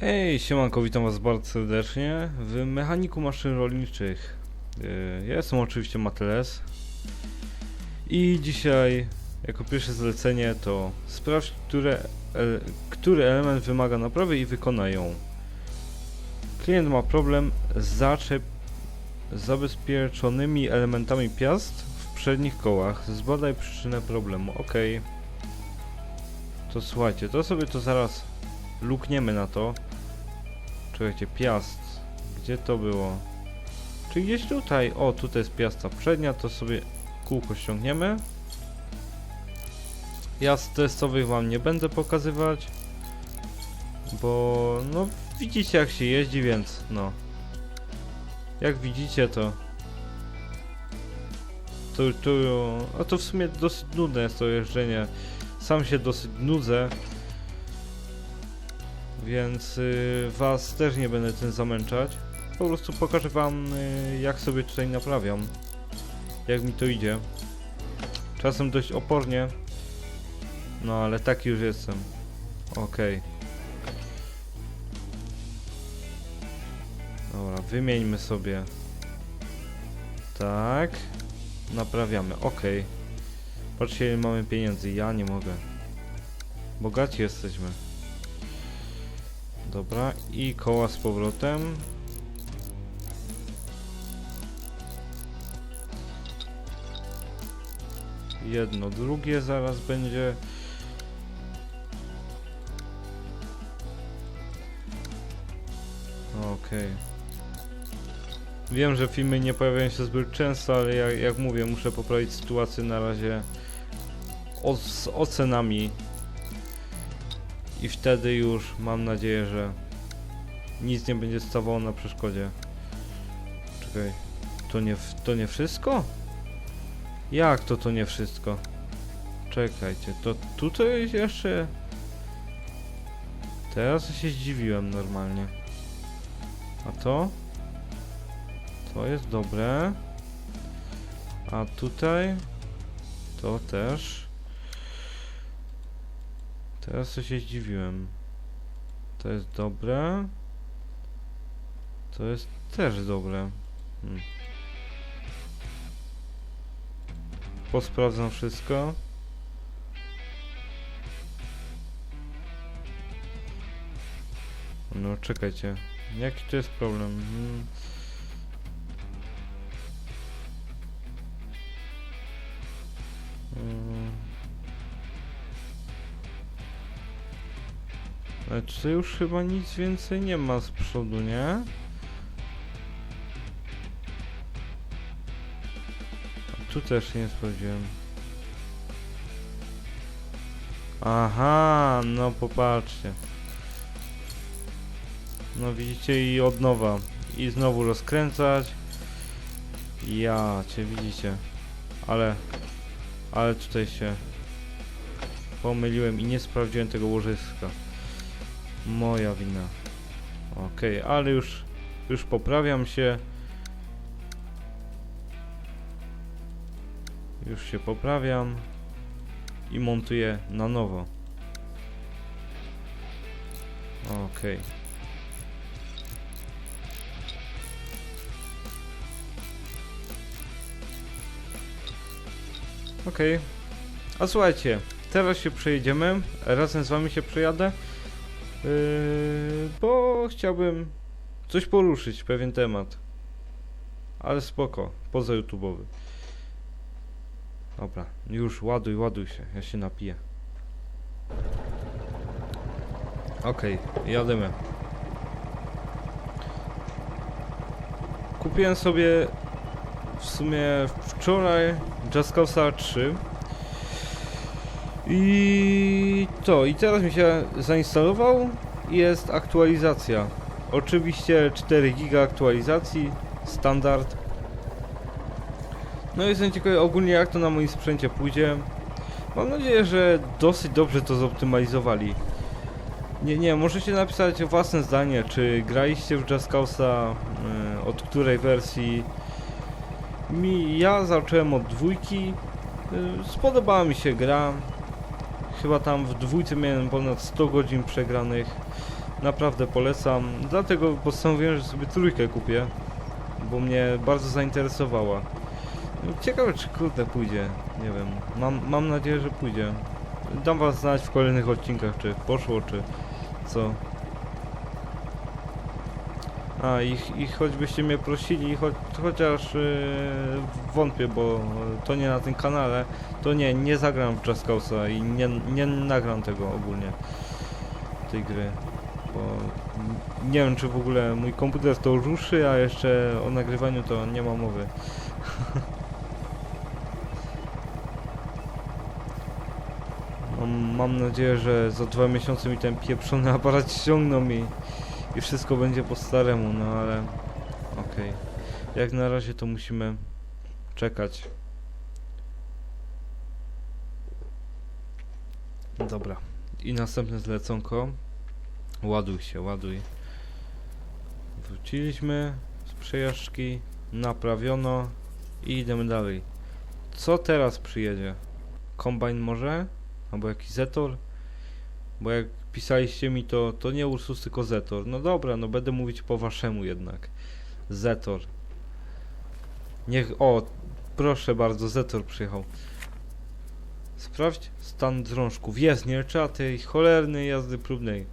Hej, siemanko, witam was bardzo serdecznie w Mechaniku Maszyn Rolniczych. Yy, Ja jestem oczywiście Mateles i dzisiaj jako pierwsze zlecenie to sprawdź, które, który element wymaga naprawy i wykonaj ją. Klient ma problem z zaczep zabezpieczonymi elementami piast w przednich kołach. Zbadaj przyczynę problemu. Ok. To słuchajcie, to sobie to zaraz lukniemy na to. Czekajcie, piast. Gdzie to było? Czy gdzieś tutaj? O, tutaj jest piasta przednia, to sobie kółko ściągniemy. Ja z testowych wam nie będę pokazywać. Bo, no, widzicie jak się jeździ, więc, no. Jak widzicie, to... To, to, a to w sumie dosyć nudne jest to jeżdżenie. Sam się dosyć nudzę. Więc y, was też nie będę tym zamęczać. Po prostu pokażę wam y, jak sobie tutaj naprawiam. Jak mi to idzie. Czasem dość opornie. No ale taki już jestem. Okej. Dobra, wymieńmy sobie. Tak. Naprawiamy. Okej. Patrzcie ile mamy pieniędzy. Ja nie mogę. Bogaci jesteśmy. Dobra, i koła z powrotem. Jedno, drugie zaraz będzie. Okej. Wiem, że filmy nie pojawiają się zbyt często, ale jak, jak mówię, muszę poprawić sytuację na razie o, z ocenami i wtedy już mam nadzieję, że nic nie będzie stawało na przeszkodzie. Czekaj, to nie, to nie wszystko? Jak to to nie wszystko? Czekajcie, to tutaj jeszcze... Teraz się zdziwiłem normalnie. A to? To jest dobre. A tutaj? To też. Teraz to się zdziwiłem. To jest dobre. To jest też dobre. Hmm. Posprawdzam wszystko. No czekajcie. Jaki to jest problem? Hmm. Tutaj już chyba nic więcej nie ma z przodu, nie? A tu też nie sprawdziłem. Aha, no popatrzcie. No widzicie i od nowa. I znowu rozkręcać. Ja, cię widzicie. Ale, ale tutaj się pomyliłem i nie sprawdziłem tego łożyska. Moja wina. Okej, ale już, już poprawiam się. Już się poprawiam i montuję na nowo. Okej. Okej. A słuchajcie, teraz się przejedziemy. Razem z wami się przejadę. Yy, bo chciałbym coś poruszyć, pewien temat. Ale spoko, poza YouTube'owy. Dobra, już ładuj, ładuj się, ja się napiję. Okej, jademy. Kupiłem sobie w sumie wczoraj Jaskausa 3 i to, i teraz mi się zainstalował jest aktualizacja. Oczywiście 4 giga aktualizacji, standard. No i jestem ciekawy ogólnie jak to na moim sprzęcie pójdzie. Mam nadzieję, że dosyć dobrze to zoptymalizowali. Nie, nie, możecie napisać własne zdanie, czy graliście w Jaskausa, y, od której wersji. Mi, ja zacząłem od dwójki, y, spodobała mi się gra. Chyba tam w dwójce miałem ponad 100 godzin przegranych. Naprawdę polecam. Dlatego postanowiłem, że sobie trójkę kupię, bo mnie bardzo zainteresowała. No, Ciekawe czy kurde pójdzie, nie wiem. Mam, mam nadzieję, że pójdzie. Dam was znać w kolejnych odcinkach, czy poszło, czy co. A i, i choćbyście mnie prosili, choć, chociaż yy, wątpię, bo to nie na tym kanale, to nie, nie zagram w Just i nie, nie nagram tego ogólnie, tej gry, bo nie wiem czy w ogóle mój komputer to ruszy, a jeszcze o nagrywaniu to nie ma mowy. Mam, mam nadzieję, że za dwa miesiące mi ten pieprzony aparat ściągną i, i wszystko będzie po staremu, no ale okej. Jak na razie to musimy czekać. Dobra. I następne zleconko. Ładuj się, ładuj. Wróciliśmy z przejażdżki, naprawiono i idziemy dalej. Co teraz przyjedzie? Kombajn może? Albo jakiś Zetor? Bo jak pisaliście mi to, to nie Ursus, tylko Zetor. No dobra, no będę mówić po waszemu jednak. Zetor. Niech, o, proszę bardzo, Zetor przyjechał. Sprawdź stan drążków. Jest, nie trzeba tej cholernej jazdy próbnej.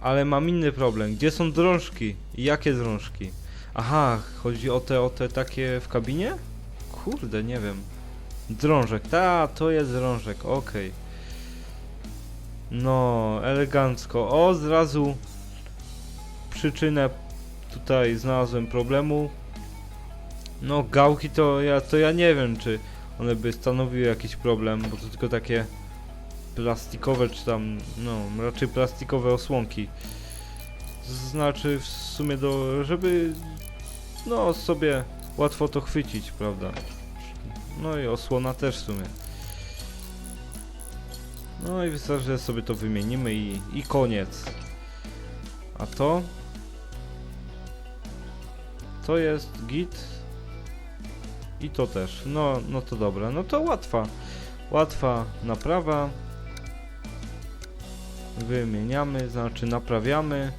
Ale mam inny problem. Gdzie są drążki? I Jakie drążki? Aha, chodzi o te, o te takie w kabinie? Kurde, nie wiem. Drążek, ta, to jest drążek, okej. No, elegancko. O, zrazu przyczynę tutaj znalazłem problemu. No, gałki to ja, to ja nie wiem, czy one by stanowiły jakiś problem, bo to tylko takie plastikowe, czy tam, no, raczej plastikowe osłonki. Znaczy w sumie do, żeby, no, sobie łatwo to chwycić, prawda? No i osłona też w sumie. No i wystarczy, że sobie to wymienimy i, i koniec. A to? To jest git. I to też. No, no to dobra. No to łatwa. Łatwa naprawa. Wymieniamy, znaczy naprawiamy.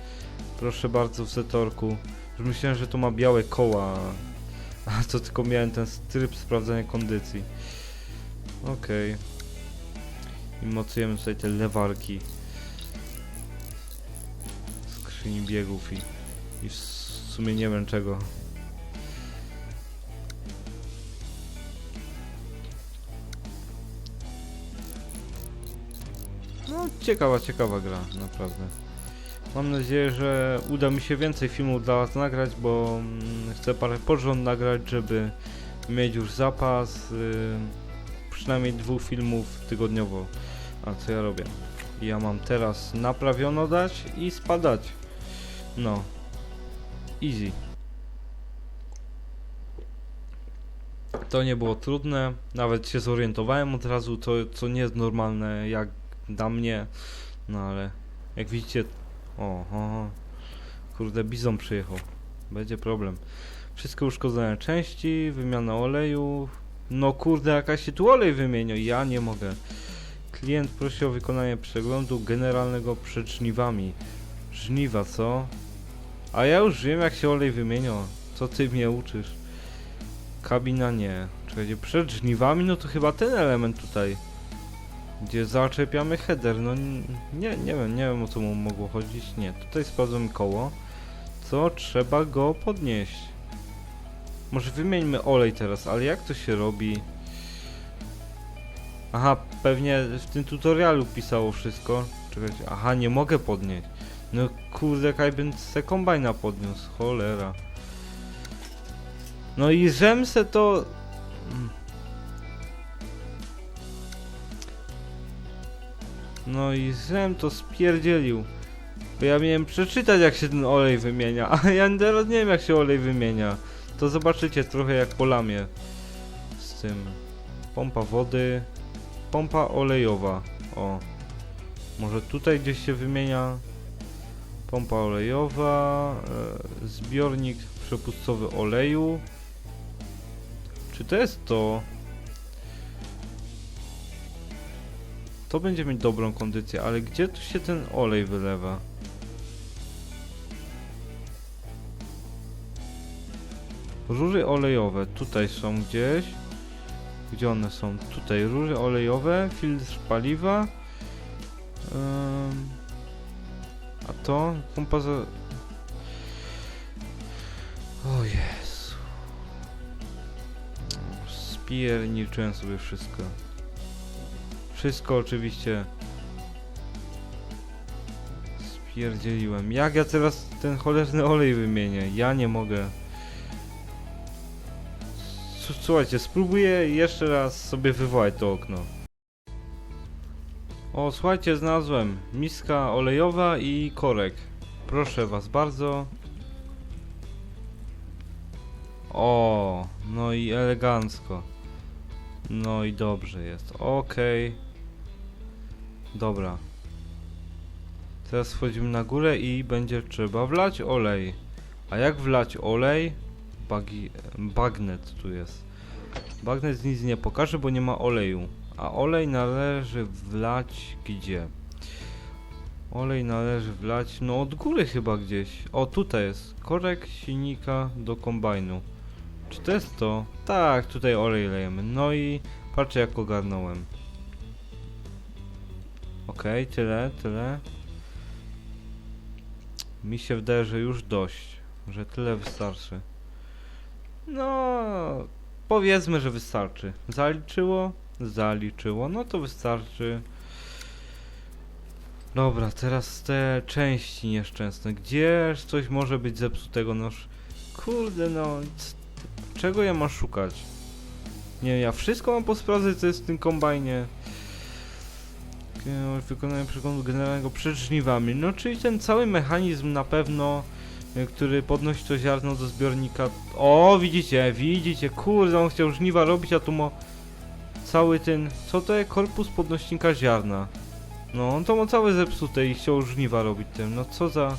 Proszę bardzo w setorku. Już myślałem, że to ma białe koła. A to tylko miałem ten tryb sprawdzania kondycji. Okej. I mocujemy tutaj te lewarki. Skrzyni biegów i, i w sumie nie wiem czego. No, ciekawa, ciekawa gra, naprawdę. Mam nadzieję, że uda mi się więcej filmów dla Was nagrać, bo mm, chcę parę porząd nagrać, żeby mieć już zapas y, przynajmniej dwóch filmów tygodniowo. A co ja robię? Ja mam teraz naprawiono dać i spadać. No. Easy. To nie było trudne, nawet się zorientowałem od razu, to co nie jest normalne jak dla mnie, no ale jak widzicie, o, o, kurde, bizon przyjechał, będzie problem. Wszystko uszkodzone części, wymiana oleju, no kurde, jakaś się tu olej wymienia, ja nie mogę. Klient prosi o wykonanie przeglądu generalnego przed żniwami. Żniwa, co? A ja już wiem jak się olej wymienia. Co ty mnie uczysz? Kabina nie. Czekajcie, przed żniwami, no to chyba ten element tutaj. Gdzie zaczepiamy header, no nie, nie wiem, nie wiem o co mu mogło chodzić. Nie, tutaj sprawdzamy koło. Co? Trzeba go podnieść. Może wymieńmy olej teraz, ale jak to się robi? Aha, pewnie w tym tutorialu pisało wszystko. Czekajcie, aha, nie mogę podnieść. No kurde, jak bym se kombajna podniósł, cholera. No i żemse to... Mm. No i żem to spierdzielił. Bo ja miałem przeczytać jak się ten olej wymienia, a ja teraz nie wiem jak się olej wymienia. To zobaczycie trochę jak po lamie. Z tym. Pompa wody pompa olejowa. O. Może tutaj gdzieś się wymienia pompa olejowa, e, zbiornik przepustowy oleju. Czy to jest to? To będzie mieć dobrą kondycję, ale gdzie tu się ten olej wylewa? Rury olejowe tutaj są gdzieś. Gdzie one są? Tutaj rury olejowe, filtr paliwa. Ym, a to pompa za... O Jezu. Spierniczyłem sobie wszystko. Wszystko oczywiście spierdzieliłem. Jak ja teraz ten cholerny olej wymienię? Ja nie mogę. Słuchajcie, spróbuję jeszcze raz sobie wywołać to okno. O, słuchajcie, znalazłem miska olejowa i korek. Proszę was bardzo. O, no i elegancko. No i dobrze jest. Okej. Dobra. Teraz wchodzimy na górę i będzie trzeba wlać olej. A jak wlać olej? Bagi, bagnet tu jest. Bagnet nic nie pokaże, bo nie ma oleju. A olej należy wlać gdzie? Olej należy wlać, no od góry chyba gdzieś. O, tutaj jest. Korek silnika do kombajnu. Czy to jest to? Tak, tutaj olej lejemy. No i patrzcie jak ogarnąłem. Okej, tyle, tyle. Mi się wydaje, że już dość. Że tyle wystarczy. No, powiedzmy, że wystarczy. Zaliczyło? Zaliczyło. No to wystarczy. Dobra, teraz te części nieszczęsne. Gdzież coś może być zepsutego? Noż, kurde, no. Czego ja mam szukać? Nie ja wszystko mam posprawdzać, co jest w tym kombajnie. Wykonanie przeglądu generalnego przed żniwami. No, czyli ten cały mechanizm na pewno, który podnosi to ziarno do zbiornika. O, widzicie, widzicie, kurde, on chciał żniwa robić, a tu ma cały ten. Co to jest korpus podnośnika ziarna? No, on to ma całe zepsute i chciał żniwa robić tym. No, co za.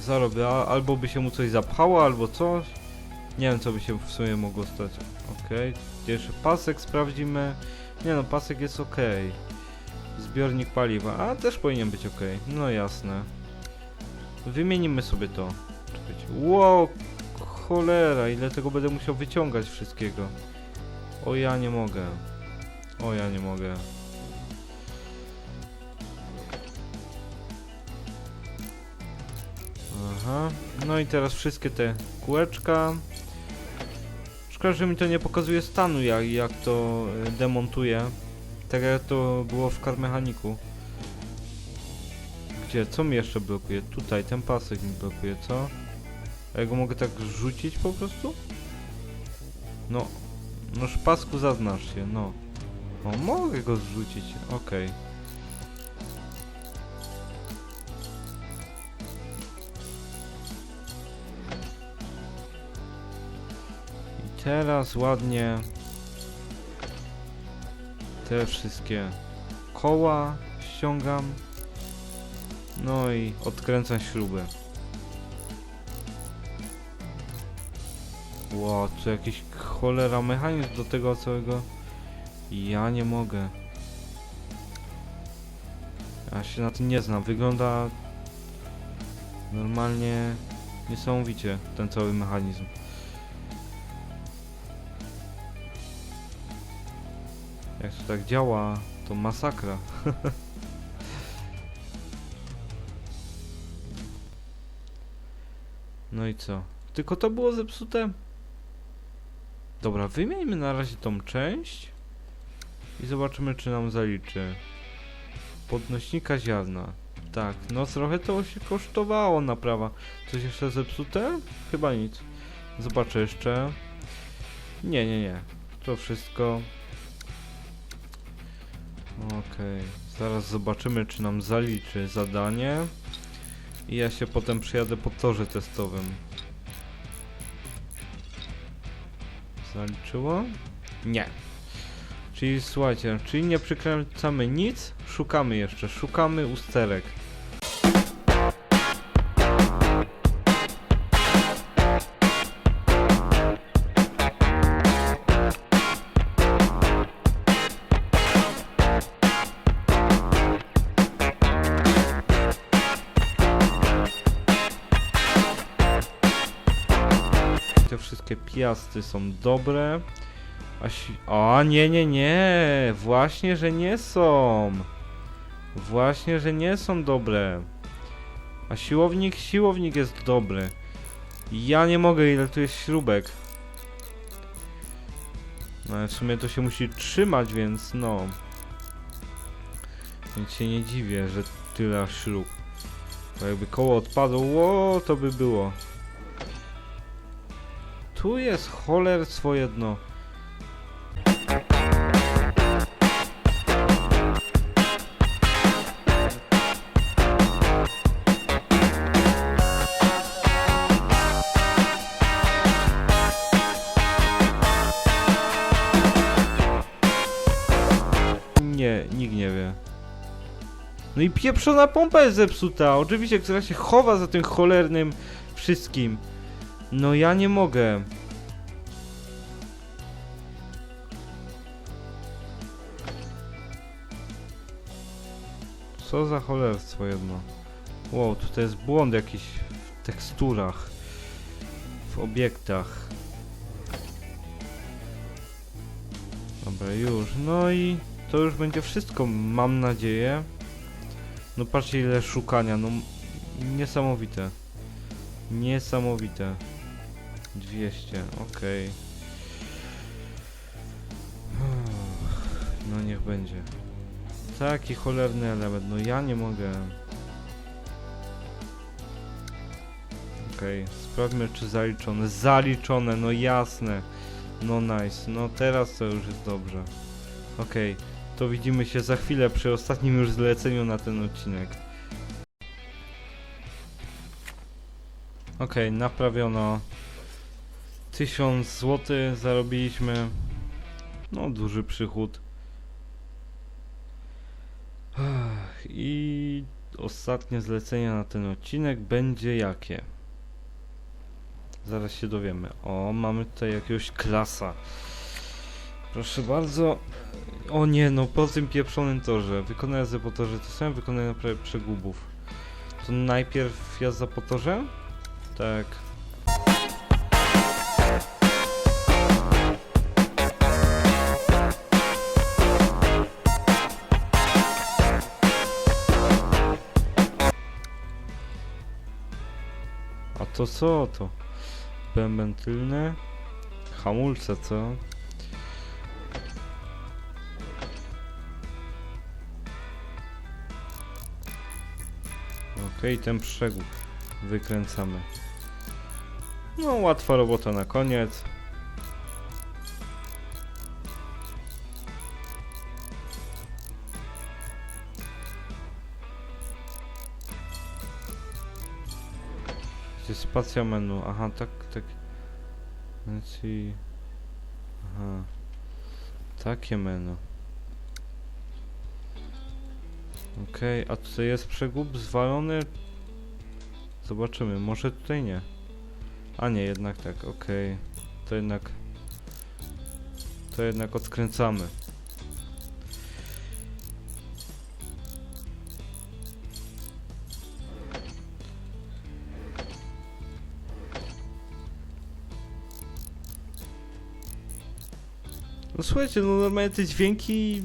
Zarobię, albo by się mu coś zapchało, albo coś. Nie wiem, co by się w sumie mogło stać. Okej, jeszcze pasek sprawdzimy. Nie no, pasek jest ok. Zbiornik paliwa, a też powinien być ok. No jasne. Wymienimy sobie to. Czekajcie. Wow, cholera, ile tego będę musiał wyciągać wszystkiego. O ja nie mogę. O ja nie mogę. Aha, no i teraz wszystkie te kółeczka. Szkoda, że mi to nie pokazuje stanu, jak, jak to e, demontuje. Tak jak to było w car mechaniku. Gdzie? Co mi jeszcze blokuje? Tutaj, ten pasek mi blokuje, co? A ja go mogę tak rzucić po prostu? No. No pasku zaznacz się, no. O, mogę go zrzucić, okej. I teraz ładnie te wszystkie koła ściągam. No i odkręcam śruby. Ło, tu jakiś cholera mechanizm do tego całego. Ja nie mogę. Ja się na tym nie znam. Wygląda normalnie niesamowicie ten cały mechanizm. Jak to tak działa, to masakra. no i co? Tylko to było zepsute? Dobra, wymieńmy na razie tą część i zobaczymy, czy nam zaliczy. Podnośnika ziarna. Tak, no trochę to się kosztowało naprawa. Coś jeszcze zepsute? Chyba nic. Zobaczę jeszcze. Nie, nie, nie. To wszystko. Okej, zaraz zobaczymy, czy nam zaliczy zadanie. I ja się potem przyjadę po torze testowym. Zaliczyło? Nie. Czyli słuchajcie, czyli nie przykręcamy nic, szukamy jeszcze, szukamy usterek. Piasty są dobre. A si o, nie, nie, nie. Właśnie, że nie są. Właśnie, że nie są dobre. A siłownik, siłownik jest dobry. Ja nie mogę, ile tu jest śrubek. No w sumie to się musi trzymać, więc no. Więc się nie dziwię, że tyle śrub. Bo jakby koło odpadło, to by było. Tu jest cholerstwo jedno. Nie, nikt nie wie. No i pieprzona pompa jest zepsuta, oczywiście, która się chowa za tym cholernym wszystkim. No ja nie mogę. Co za cholerstwo jedno. Wow, tutaj jest błąd jakiś w teksturach. W obiektach. Dobra, już. No i to już będzie wszystko, mam nadzieję. No patrzcie ile szukania, no niesamowite. Niesamowite. 200, okej. No niech będzie. Taki cholerny element, no ja nie mogę. Okej, sprawdźmy czy zaliczone. Zaliczone, no jasne. No nice, no teraz to już jest dobrze. Okej, to widzimy się za chwilę przy ostatnim już zleceniu na ten odcinek. Okej, naprawiono. 1000 zł zarobiliśmy. No, duży przychód. I ostatnie zlecenie na ten odcinek będzie jakie? Zaraz się dowiemy. O, mamy tutaj jakiegoś klasa. Proszę bardzo. O nie, no po tym pieprzonym torze. Wykonania za po torze to samo wykonania prawie przegubów. To najpierw jazda po torze? Tak. To co to? Bęben tylny? Hamulce co? Okej, ten przegub wykręcamy. No, łatwa robota na koniec. Gdzie spacja menu? Aha, tak, tak. Więc i... Aha. Takie menu. Okej, a tutaj jest przegub zwalony? Zobaczymy, może tutaj nie. A nie, jednak tak, okej. To jednak... To jednak odkręcamy. No słuchajcie, no normalnie te dźwięki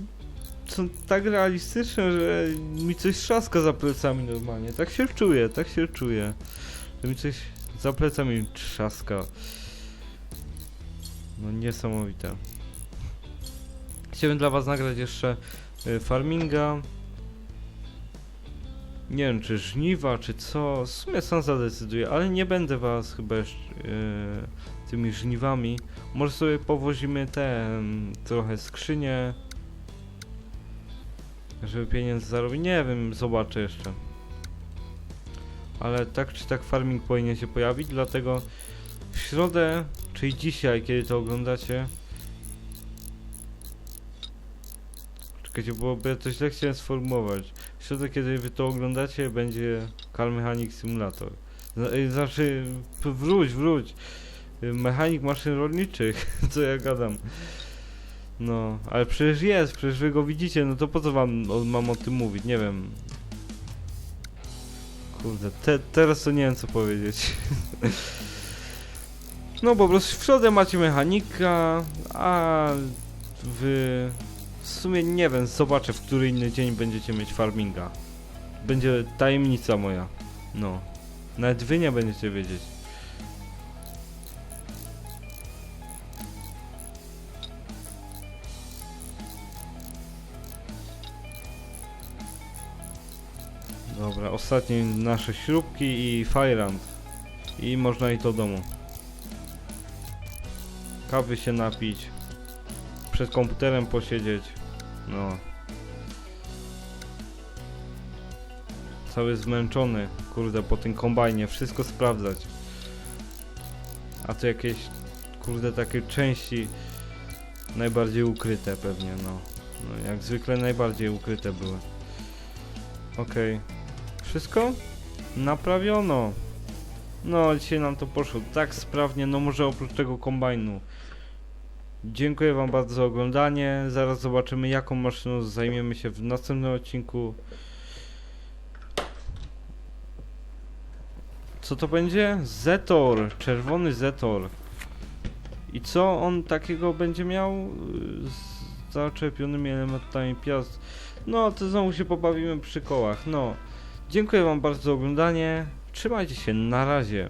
są tak realistyczne, że mi coś trzaska za plecami normalnie. Tak się czuję, tak się czuję. Że mi coś za plecami trzaska. No niesamowite. Chciałbym dla was nagrać jeszcze y, farminga. Nie wiem czy żniwa, czy co. W sumie sam zadecyduję, ale nie będę was chyba jeszcze y, tymi żniwami. Może sobie powozimy te trochę skrzynie. Żeby pieniądze zarobić. Nie wiem, zobaczę jeszcze. Ale tak czy tak farming powinien się pojawić, dlatego w środę, czyli dzisiaj, kiedy to oglądacie. Czekajcie, bo ja to źle chciałem sformułować. W środę, kiedy wy to oglądacie, będzie Car Mechanic Simulator. Y, Znaczy, wróć, wróć. Mechanik maszyn rolniczych, co ja gadam. No, ale przecież jest, przecież wy go widzicie, no to po co wam mam o tym mówić, nie wiem. Kurde, te, teraz to nie wiem co powiedzieć. No po prostu w środę macie mechanika, a w... W sumie nie wiem, zobaczę w który inny dzień będziecie mieć farminga. Będzie tajemnica moja. No. Nawet wy nie będziecie wiedzieć. Dobra, ostatnie nasze śrubki i fajrant. I można i do domu. Kawy się napić. Przed komputerem posiedzieć. No. Cały zmęczony, kurde, po tym kombajnie, wszystko sprawdzać. A tu jakieś, kurde, takie części najbardziej ukryte pewnie, no. No, jak zwykle najbardziej ukryte były. Okej. Wszystko? Naprawiono. No, dzisiaj nam to poszło tak sprawnie, no może oprócz tego kombajnu. Dziękuję wam bardzo za oglądanie. Zaraz zobaczymy jaką maszyną zajmiemy się w następnym odcinku. Co to będzie? Zetor, czerwony Zetor. I co on takiego będzie miał? Z zaczepionymi elementami piast. No, to znowu się pobawimy przy kołach. No. Dziękuję wam bardzo za oglądanie. Trzymajcie się, na razie.